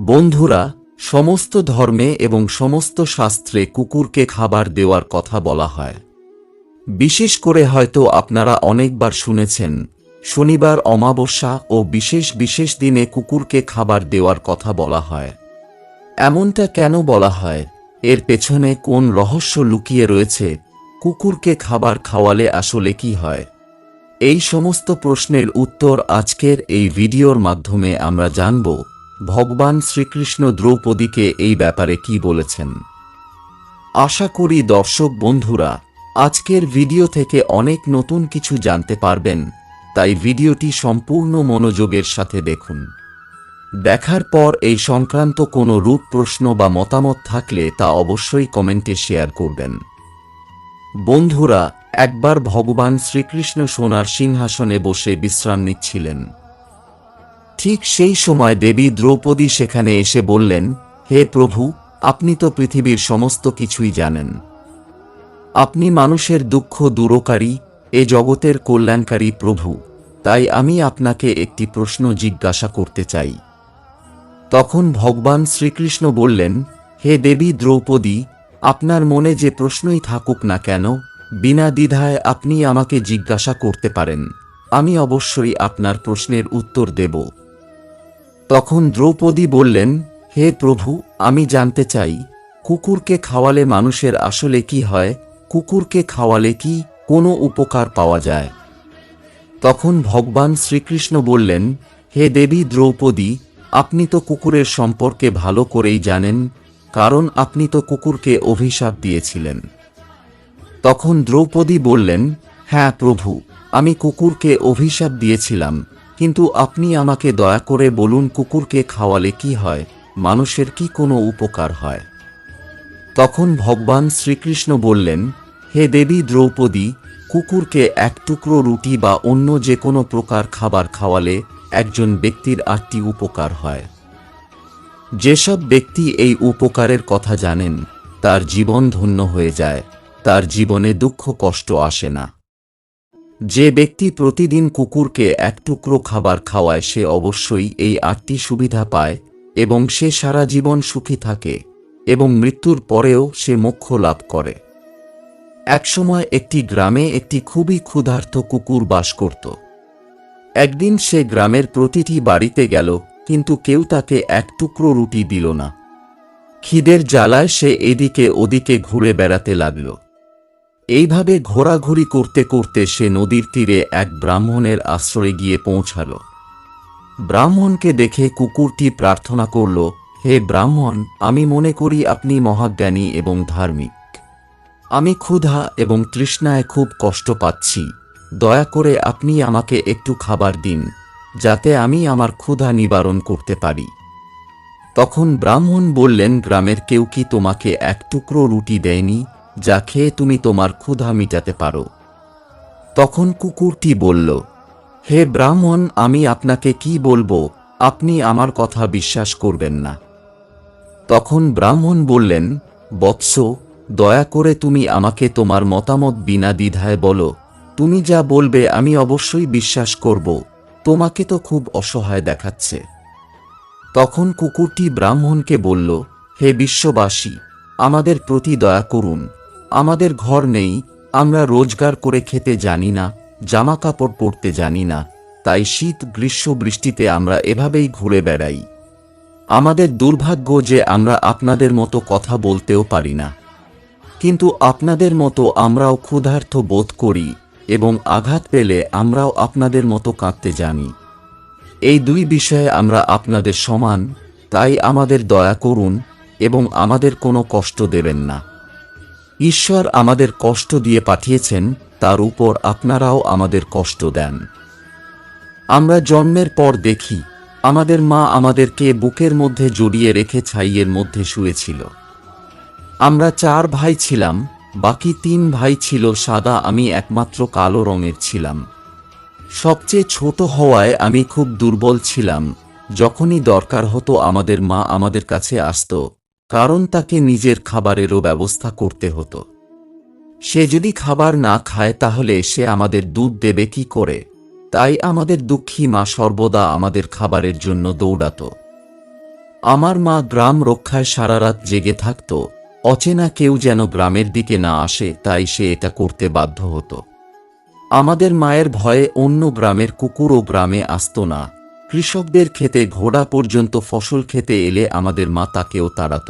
বন্ধুরা, সমস্ত ধর্মে এবং সমস্ত শাস্ত্রে কুকুরকে খাবার দেওয়ার কথা বলা হয়। বিশেষ করে হয়তো আপনারা অনেকবার শুনেছেন, শনিবার অমাবস্যা ও বিশেষ বিশেষ দিনে কুকুরকে খাবার দেওয়ার কথা বলা হয়। এমনটা কেন বলা হয়? এর পেছনে কোন রহস্য লুকিয়ে রয়েছে? কুকুরকে খাবার খাওয়ালে আসলে কি হয়? এই সমস্ত প্রশ্নের উত্তর আজকের এই ভিডিওর মাধ্যমে আমরা জানব। ভগবান শ্রীকৃষ্ণ দ্রৌপদীকে এই ব্যাপারে কি বলেছেন? আশা করি দর্শক বন্ধুরা, আজকের ভিডিও থেকে অনেক নতুন কিছু জানতে পারবেন, তাই ভিডিওটি সম্পূর্ণ মনোযোগের সাথে দেখুন। দেখার পর এই সংক্রান্ত কোনো রূপ প্রশ্ন বা মতামত থাকলে তা অবশ্যই কমেন্টে শেয়ার করবেন। বন্ধুরা, একবার ভগবান শ্রীকৃষ্ণ সোনার সিংহাসনে বসে বিশ্রাম নিচ্ছিলেন। ঠিক সেই সময় দেবী দ্রৌপদী সেখানে এসে বললেন, হে প্রভু, আপনি তো পৃথিবীর সমস্ত কিছুই জানেন। আপনি মানুষের দুঃখ দূরকারী, এ জগতের কল্যাণকারী প্রভু। তাই আমি আপনাকে একটি প্রশ্ন জিজ্ঞাসা করতে চাই। তখন ভগবান শ্রীকৃষ্ণ বললেন, হে দেবী দ্রৌপদী, আপনার মনে যে প্রশ্নই থাকুক না কেন, বিনা দ্বিধায় আপনি আমাকে জিজ্ঞাসা করতে পারেন। আমি অবশ্যই আপনার প্রশ্নের উত্তর দেব। তখন দ্রৌপদী বললেন, হে প্রভু, আমি জানতে চাই, কুকুরকে খাওয়ালে মানুষের আসলে কি হয়, কুকুরকে খাওয়ালে কি কোনো উপকার পাওয়া যায়? তখন ভগবান শ্রীকৃষ্ণ বললেন, হে দেবী দ্রৌপদী, আপনি তো কুকুরের সম্পর্কে ভালো করেই জানেন, কারণ আপনি তো কুকুরকে অভিশাপ দিয়েছিলেন। তখন দ্রৌপদী বললেন হ্যাঁ প্রভু, আমি কুকুরকে অভিশাপ দিয়েছিলাম কিন্তু আপনি আমাকে দয়া করে বলুন কুকুরকে খাওয়ালে কি হয়, মানুষের কি কোনো উপকার হয়? তখন ভগবান শ্রীকৃষ্ণ বললেন, হে দেবী দ্রৌপদী, কুকুরকে এক টুকরো রুটি বা অন্য যে কোনো প্রকার খাবার খাওয়ালে একজন ব্যক্তির আটটি উপকার হয়? যেসব ব্যক্তি এই উপকারের কথা জানেন, তার জীবন ধন্য হয়ে যায়, তার জীবনে দুঃখ কষ্ট আসে না। যে ব্যক্তি প্রতিদিন কুকুরকে এক টুকরো খাবার খাওয়ায়, সে অবশ্যই এই আটটি সুবিধা পায় এবং সে সারা জীবন সুখী থাকে এবং মৃত্যুর পরেও সে মোক্ষ লাভ করে। একসময় একটি গ্রামে একটি খুবই ক্ষুধার্ত কুকুর বাস করত। একদিন সে গ্রামের প্রতিটি বাড়িতে গেল, কিন্তু কেউ তাকে এক টুকরো রুটি দিল না। খিদের জ্বালায় সে এদিকে ওদিকে ঘুরে বেড়াতে লাগল। এইভাবে ঘোরাঘুরি করতে করতে সে নদীর তীরে এক ব্রাহ্মণের আশ্রয়ে গিয়ে পৌঁছাল। ব্রাহ্মণকে দেখে কুকুরটি প্রার্থনা করল, হে ব্রাহ্মণ, আমি মনে করি আপনি মহাজ্ঞানী এবং ধার্মিক। আমি ক্ষুধা এবং তৃষ্ণায় খুব কষ্ট পাচ্ছি। দয়া করে আপনি আমাকে একটু খাবার দিন, যাতে আমি আমার ক্ষুধা নিবারণ করতে পারি। তখন ব্রাহ্মণ বললেন, গ্রামের কেউ কি তোমাকে এক টুকরো রুটি দেয়নি? যা খেয়ে তুমি তোমার ক্ষুধা মিটাতে পারো। তখন কুকুরটি বলল, হে ব্রাহ্মণ, আমি আপনাকে কি বলব? আপনি আমার কথা বিশ্বাস করবেন না। তখন ব্রাহ্মণ বললেন, বৎস, দয়া করে তুমি আমাকে তোমার মতামত বিনা দ্বিধায় বলো। তুমি যা বলবে আমি অবশ্যই বিশ্বাস করব। তোমাকে তো খুব অসহায় দেখাচ্ছে। তখন কুকুরটি ব্রাহ্মণকে বলল, হে বিশ্ববাসী, আমাদের প্রতি দয়া করুন। আমাদের ঘর নেই, আমরা রোজগার করে খেতে জানি না জামা কাপড় পরতে জানি না, তাই শীত গ্রীষ্ম বৃষ্টিতে আমরা এভাবেই ঘুরে বেড়াই। আমাদের দুর্ভাগ্য যে আমরা আপনাদের মতো কথা বলতেও পারি না। কিন্তু আপনাদের মতো আমরাও ক্ষুধার্থ বোধ করি এবং আঘাত পেলে আমরাও আপনাদের মতো কাঁদতে জানি। এই দুই বিষয়ে আমরা আপনাদের সমান, তাই আমাদের দয়া করুন এবং আমাদের কোনো কষ্ট দেবেন না। ঈশ্বর আমাদের কষ্ট দিয়ে পাঠিয়েছেন, তার উপর আপনারাও আমাদের কষ্ট দেন। আমরা জন্মের পর দেখি, আমাদের মা আমাদেরকে বুকের মধ্যে জড়িয়ে রেখে ছাইয়ের মধ্যে শুয়েছিল। আমরা চার ভাই ছিলাম, বাকি তিন ভাই ছিল সাদা, আমি একমাত্র কালো রঙের ছিলাম। সবচেয়ে ছোট হওয়ায় আমি খুব দুর্বল ছিলাম, যখনই দরকার হতো আমাদের মা আমাদের কাছে আসত। কারণ তাকে নিজের খাবারেরও ব্যবস্থা করতে হতো। সে যদি খাবার না খায় তাহলে সে আমাদের দুধ দেবে কি করে? তাই আমাদের দুঃখী মা সর্বদা আমাদের খাবারের জন্য দৌড়াত। আমার মা গ্রাম রক্ষায় সারা রাত জেগে থাকত। অচেনা কেউ যেন গ্রামের দিকে না আসে, তাই সে এটা করতে বাধ্য হতো। আমাদের মায়ের ভয়ে অন্য গ্রামের কুকুরও গ্রামে আসতো না। কৃষকদের খেতে ঘোড়া পর্যন্ত ফসল খেতে এলে আমাদের মা তাকেও তাড়াত।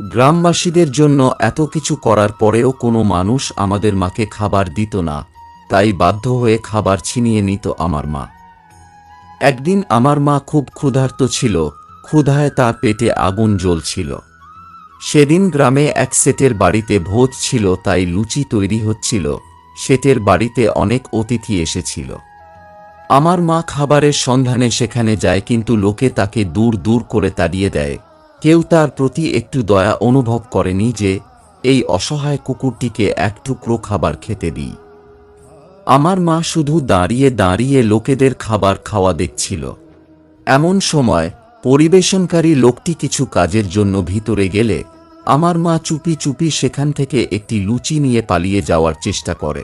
গ্রামবাসীদের জন্য এত কিছু করার পরেও কোনো মানুষ আমাদের মাকে খাবার দিত না, তাই বাধ্য হয়ে খাবার ছিনিয়ে নিত আমার মা। একদিন আমার মা খুব ক্ষুধার্ত ছিল, ক্ষুধায় তার পেটে আগুন জ্বলছিল। সেদিন গ্রামে এক সেটের বাড়িতে ভোজ ছিল, তাই লুচি তৈরি হচ্ছিল, সেটের বাড়িতে অনেক অতিথি এসেছিল। আমার মা খাবারের সন্ধানে সেখানে যায় কিন্তু লোকে তাকে দূর দূর করে তাড়িয়ে দেয়। কেউ তার প্রতি একটু দয়া অনুভব করেনি যে, এই অসহায় কুকুরটিকে এক টুকরো খাবার খেতে দিই। আমার মা শুধু দাঁড়িয়ে দাঁড়িয়ে লোকেদের খাবার খাওয়া দেখছিল। এমন সময়, পরিবেশনকারী লোকটি কিছু কাজের জন্য ভিতরে গেলে, আমার মা চুপি চুপি সেখান থেকে একটি লুচি নিয়ে পালিয়ে যাওয়ার চেষ্টা করে।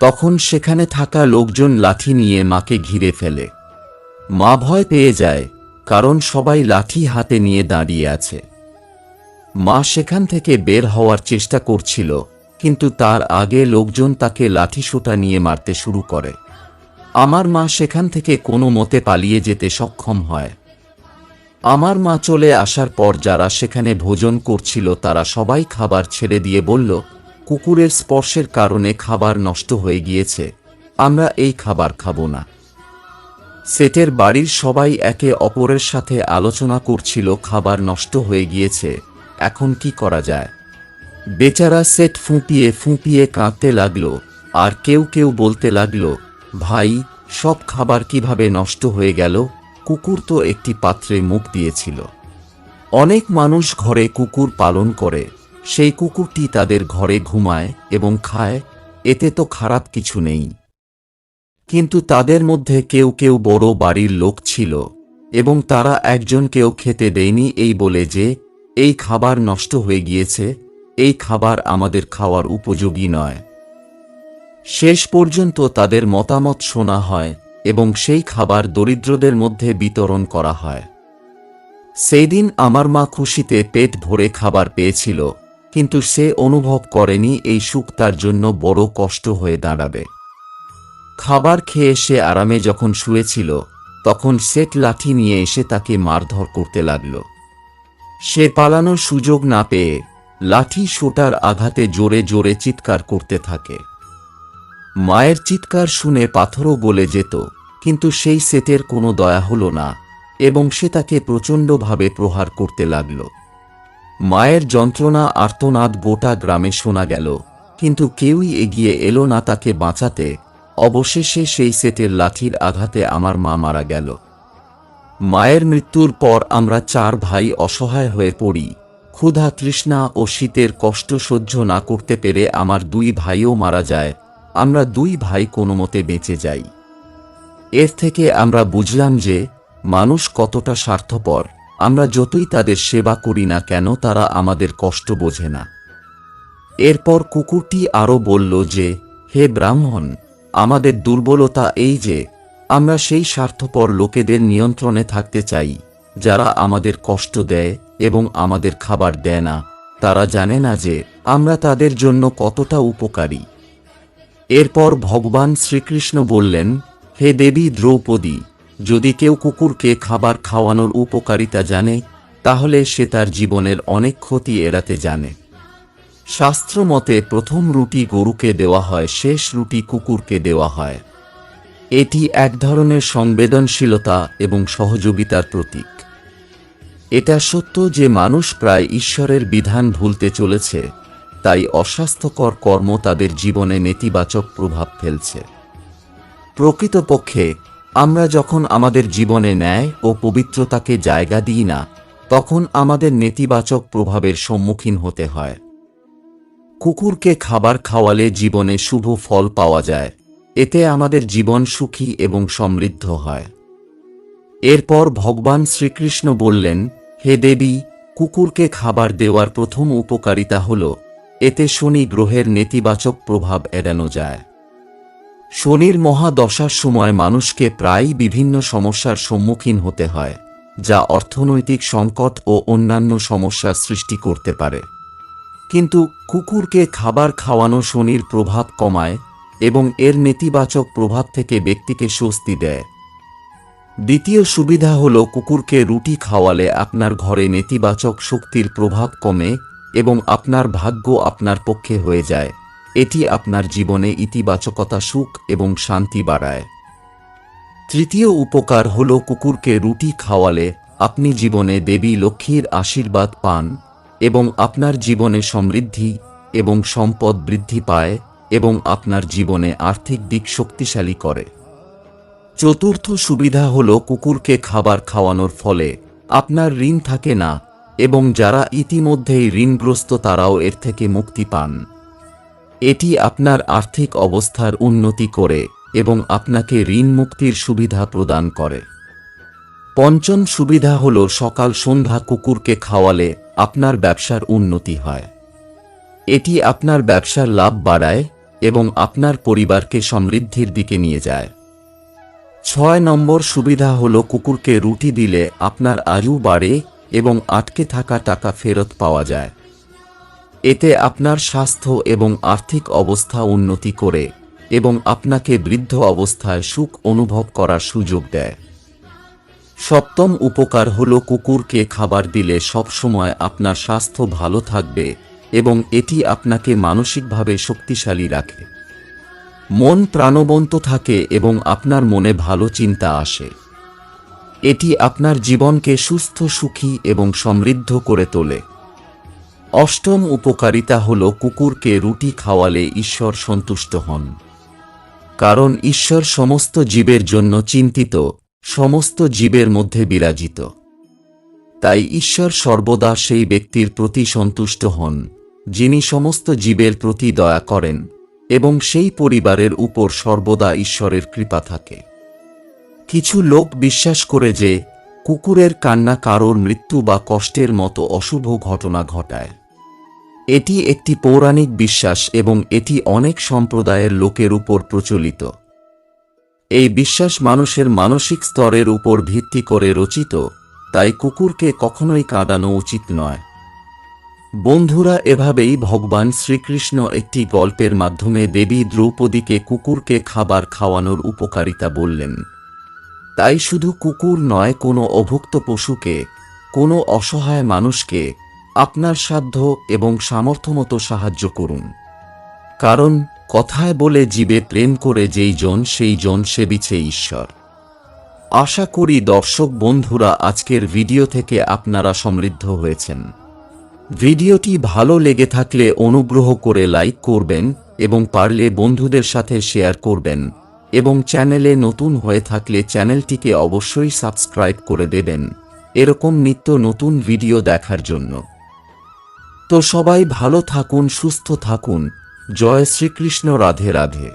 তখন সেখানে থাকা লোকজন লাঠি নিয়ে মাকে ঘিরে ফেলে। মা ভয় পেয়ে যায়, কারণ সবাই লাঠি হাতে নিয়ে দাঁড়িয়ে আছে। মা সেখান থেকে বের হওয়ার চেষ্টা করছিল, কিন্তু তার আগে লোকজন তাকে লাঠিসোঁটা নিয়ে মারতে শুরু করে। আমার মা সেখান থেকে কোনো মতে পালিয়ে যেতে সক্ষম হয়। আমার মা চলে আসার পর যারা সেখানে ভোজন করছিল তারা সবাই খাবার ছেড়ে দিয়ে বলল কুকুরের স্পর্শের কারণে খাবার নষ্ট হয়ে গিয়েছে। আমরা এই খাবার খাব না। সেটের বাড়ির সবাই একে অপরের সাথে আলোচনা করছিল, খাবার নষ্ট হয়ে গিয়েছে। এখন কি করা যায়? বেচারা সেট ফুঁপিয়ে ফুঁপিয়ে কাঁদতে লাগল, আর কেউ কেউ বলতে লাগল, ভাই, সব খাবার কীভাবে নষ্ট হয়ে গেল? কুকুর তো একটি পাত্রে মুখ দিয়েছিল। অনেক মানুষ ঘরে কুকুর পালন করে। সেই কুকুরটি তাদের ঘরে ঘুমায় এবং খায়, এতে তো খারাপ কিছু নেই। কিন্তু তাদের মধ্যে কেউ কেউ বড় বাড়ির লোক ছিল, এবং তারা একজনকেও খেতে দেয়নি এই বলে যে, এই খাবার নষ্ট হয়ে গিয়েছে, এই খাবার আমাদের খাওয়ার উপযোগী নয়। শেষ পর্যন্ত তাদের মতামত শোনা হয় এবং সেই খাবার দরিদ্রদের মধ্যে বিতরণ করা হয়। সেই দিন আমার মা খুশিতে পেট ভরে খাবার পেয়েছিল কিন্তু সে অনুভব করেনি এই সুখ তার জন্য বড় কষ্ট হয়ে দাঁড়াবে। খাবার খেয়ে সে আরামে যখন শুয়েছিল, তখন সেট লাঠি নিয়ে এসে তাকে মারধর করতে লাগল। সে পালানোর সুযোগ না পেয়ে লাঠি সোটার আঘাতে জোরে জোরে চিৎকার করতে থাকে। মায়ের চিৎকার শুনে পাথরও গলে যেত, কিন্তু সেই সেটের কোনো দয়া হল না এবং সে তাকে প্রচণ্ডভাবে প্রহার করতে লাগল। মায়ের যন্ত্রণা আর্তনাদ গোটা গ্রামে শোনা গেল। কিন্তু কেউই এগিয়ে এলো না তাকে বাঁচাতে। অবশেষে সেই সেটের লাঠির আঘাতে আমার মা মারা গেল। মায়ের মৃত্যুর পর আমরা চার ভাই অসহায় হয়ে পড়ি। ক্ষুধা তৃষ্ণা ও শীতের কষ্ট সহ্য না করতে পেরে আমার দুই ভাইও মারা যায়। আমরা দুই ভাই কোনো মতে বেঁচে যাই। এর থেকে আমরা বুঝলাম যে, মানুষ কতটা স্বার্থপর। আমরা যতই তাদের সেবা করি না কেন, তারা আমাদের কষ্ট বোঝে না। এরপর কুকুরটি আরও বলল যে, হে ব্রাহ্মণ, আমাদের দুর্বলতা এই যে, আমরা সেই স্বার্থপর লোকেদের নিয়ন্ত্রণে থাকতে চাই, যারা আমাদের কষ্ট দেয় এবং আমাদের খাবার দেয় না। তারা জানে না যে, আমরা তাদের জন্য কতটা উপকারী। এরপর ভগবান শ্রীকৃষ্ণ বললেন, হে দেবী দ্রৌপদী যদি কেউ কুকুরকে খাবার খাওয়ানোর উপকারিতা জানে, তাহলে সে তার জীবনের অনেক ক্ষতি এড়াতে জানে। শাস্ত্র মতে প্রথম রুটি গরুকে দেওয়া হয়, শেষ রুটি কুকুরকে দেওয়া হয়। এটি এক ধরনের সংবেদনশীলতা এবং সহযোগিতার প্রতীক। এটা সত্য যে মানুষ প্রায় ঈশ্বরের বিধান ভুলতে চলেছে, তাই অস্বাস্থ্যকর কর্ম তাদের জীবনে নেতিবাচক প্রভাব ফেলছে। প্রকৃতপক্ষে আমরা যখন আমাদের জীবনে ন্যায় ও পবিত্রতাকে জায়গা দিই না, তখন আমাদের নেতিবাচক প্রভাবের সম্মুখীন হতে হয়। কুকুরকে খাবার খাওয়ালে জীবনে শুভ ফল পাওয়া যায়, এতে আমাদের জীবন সুখী এবং সমৃদ্ধ হয়। এরপর ভগবান শ্রীকৃষ্ণ বললেন, হে দেবী, কুকুরকে খাবার দেওয়ার প্রথম উপকারিতা হল, এতে শনি গ্রহের নেতিবাচক প্রভাব এড়ানো যায়। শনির মহাদশার সময় মানুষকে প্রায়ই বিভিন্ন সমস্যার সম্মুখীন হতে হয়, যা অর্থনৈতিক সংকট ও অন্যান্য সমস্যার সৃষ্টি করতে পারে। কিন্তু কুকুরকে খাবার খাওয়ানো শনির প্রভাব কমায় এবং এর নেতিবাচক প্রভাব থেকে ব্যক্তিকে স্বস্তি দেয়। দ্বিতীয় সুবিধা হল কুকুরকে রুটি খাওয়ালে আপনার ঘরে নেতিবাচক শক্তির প্রভাব কমে এবং আপনার ভাগ্য আপনার পক্ষে হয়ে যায়। এটি আপনার জীবনে ইতিবাচকতা, সুখ এবং শান্তি বাড়ায়। তৃতীয় উপকার হল কুকুরকে রুটি খাওয়ালে আপনি জীবনে দেবী লক্ষ্মীর আশীর্বাদ পান এবং আপনার জীবনে সমৃদ্ধি এবং সম্পদ বৃদ্ধি পায় এবং আপনার জীবনে আর্থিক দিক শক্তিশালী করে। চতুর্থ সুবিধা হল কুকুরকে খাবার খাওয়ানোর ফলে আপনার ঋণ থাকে না এবং যারা ইতিমধ্যেই ঋণগ্রস্ত তারাও এর থেকে মুক্তি পান। এটি আপনার আর্থিক অবস্থার উন্নতি করে এবং আপনাকে ঋণ মুক্তির সুবিধা প্রদান করে। পঞ্চম সুবিধা হল সকাল সন্ধ্যা কুকুরকে খাওয়ালে আপনার ব্যবসার উন্নতি হয়। এটি আপনার ব্যবসার লাভ বাড়ায় এবং আপনার পরিবারকে সমৃদ্ধির দিকে নিয়ে যায়। ছয় নম্বর সুবিধা হল কুকুরকে রুটি দিলে আপনার আয়ু বাড়ে এবং আটকে থাকা টাকা ফেরত পাওয়া যায়। এতে আপনার স্বাস্থ্য এবং আর্থিক অবস্থা উন্নতি করে এবং আপনাকে বৃদ্ধ অবস্থায় সুখ অনুভব করার সুযোগ দেয়। সপ্তম উপকার হল কুকুরকে খাবার দিলে সবসময় আপনার স্বাস্থ্য ভালো থাকবে এবং এটি আপনাকে মানসিকভাবে শক্তিশালী রাখে। মন প্রাণবন্ত থাকে এবং আপনার মনে ভালো চিন্তা আসে। এটি আপনার জীবনকে সুস্থ, সুখী এবং সমৃদ্ধ করে তোলে। অষ্টম উপকারিতা হল কুকুরকে রুটি খাওয়ালে ঈশ্বর সন্তুষ্ট হন। কারণ ঈশ্বর সমস্ত জীবের জন্য চিন্তিত, সমস্ত জীবের মধ্যে বিরাজিত। তাই ঈশ্বর সর্বদা সেই ব্যক্তির প্রতি সন্তুষ্ট হন, যিনি সমস্ত জীবের প্রতি দয়া করেন এবং সেই পরিবারের উপর সর্বদা ঈশ্বরের কৃপা থাকে। কিছু লোক বিশ্বাস করে যে কুকুরের কান্না কারোর মৃত্যু বা কষ্টের মতো অশুভ ঘটনা ঘটায়। এটি একটি পৌরাণিক বিশ্বাস এবং এটি অনেক সম্প্রদায়ের লোকের উপর প্রচলিত। এই বিশ্বাস মানুষের মানসিক স্তরের উপর ভিত্তি করে রচিত, তাই কুকুরকে কখনোই কাঁদানো উচিত নয়। বন্ধুরা, এভাবেই ভগবান শ্রীকৃষ্ণ একটি গল্পের মাধ্যমে দেবী দ্রৌপদীকে কুকুরকে খাবার খাওয়ানোর উপকারিতা বললেন। তাই শুধু কুকুর নয়, কোনো অভুক্ত পশুকে, কোনো অসহায় মানুষকে আপনার সাধ্য এবং সামর্থ্যমতো সাহায্য করুন। কারণ কথায় বলে জীবে প্রেম করে যেই জন, সেই জন সেবিছে ঈশ্বর। আশা করি দর্শক বন্ধুরা, আজকের ভিডিও থেকে আপনারা সমৃদ্ধ হয়েছেন। ভিডিওটি ভালো লেগে থাকলে অনুগ্রহ করে লাইক করবেন এবং পারলে বন্ধুদের সাথে শেয়ার করবেন। এবং চ্যানেলে নতুন হয়ে থাকলে চ্যানেলটিকে অবশ্যই সাবস্ক্রাইব করে দেবেন। এরকম নিত্য নতুন ভিডিও দেখার জন্য। তো সবাই ভালো থাকুন, সুস্থ থাকুন। জয় শ্রীকৃষ্ণ, রাধে রাধে।